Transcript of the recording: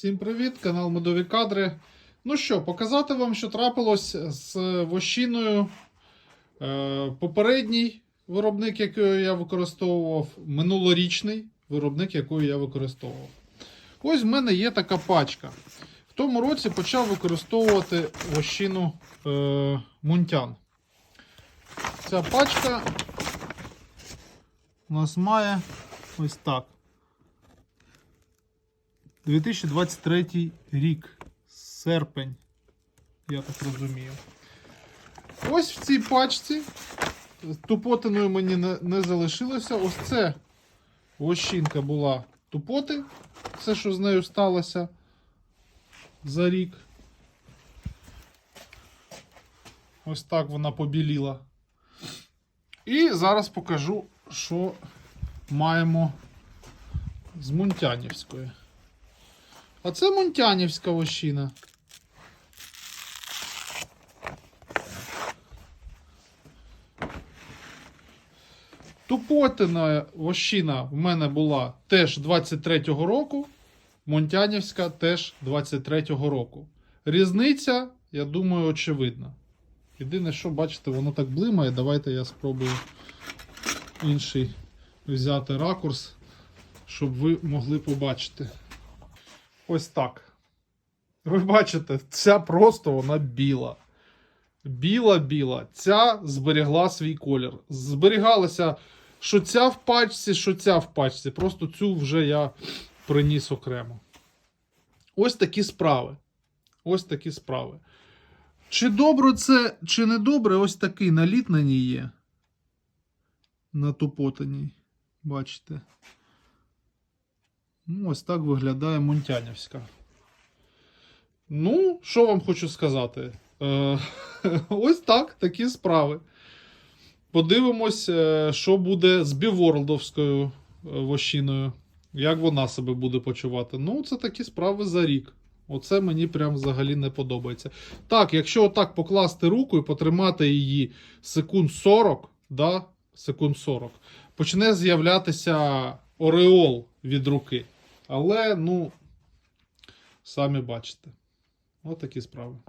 Всім привіт, канал Медові Кадри. Ну що, показати вам, що трапилось з вощиною. Е, попередній виробник, який я використовував, минулорічний виробник, який я використовував. Ось в мене є така пачка. В тому році почав використовувати вощину е, Мунтян. Ця пачка у нас має ось так. 2023 рік, серпень, я так розумію. Ось в цій пачці тупотиною мені не, не залишилося. Ось це вощинка була тупоти. Все, що з нею сталося за рік. Ось так вона побіліла. І зараз покажу, що маємо з Мунтянівської. А це Мунтянівська вощина. Тупотина вощина в мене була теж 23-го року. Монтянівська теж 23-го року. Різниця, я думаю, очевидна. Єдине, що, бачите, воно так блимає. Давайте я спробую інший взяти ракурс, щоб ви могли побачити. Ось так. Ви бачите, ця просто вона біла. Біла-біла. Ця зберігла свій колір. Зберігалася, що ця в пачці, що ця в пачці. Просто цю вже я приніс окремо. Ось такі справи. Ось такі справи. Чи добре це, чи не добре, ось такий наліт на ній є. На тупотиній. Бачите. Ну, ось так виглядає Монтянівська. Ну, що вам хочу сказати? Е, ось так, такі справи. Подивимось, е, що буде з біворлдовською е, вощиною. Як вона себе буде почувати. Ну, це такі справи за рік. Оце мені прям взагалі не подобається. Так, якщо отак покласти руку і потримати її секунд 40, да, секунд 40, почне з'являтися ореол від руки. Але, ну, самі бачите. От такі справи.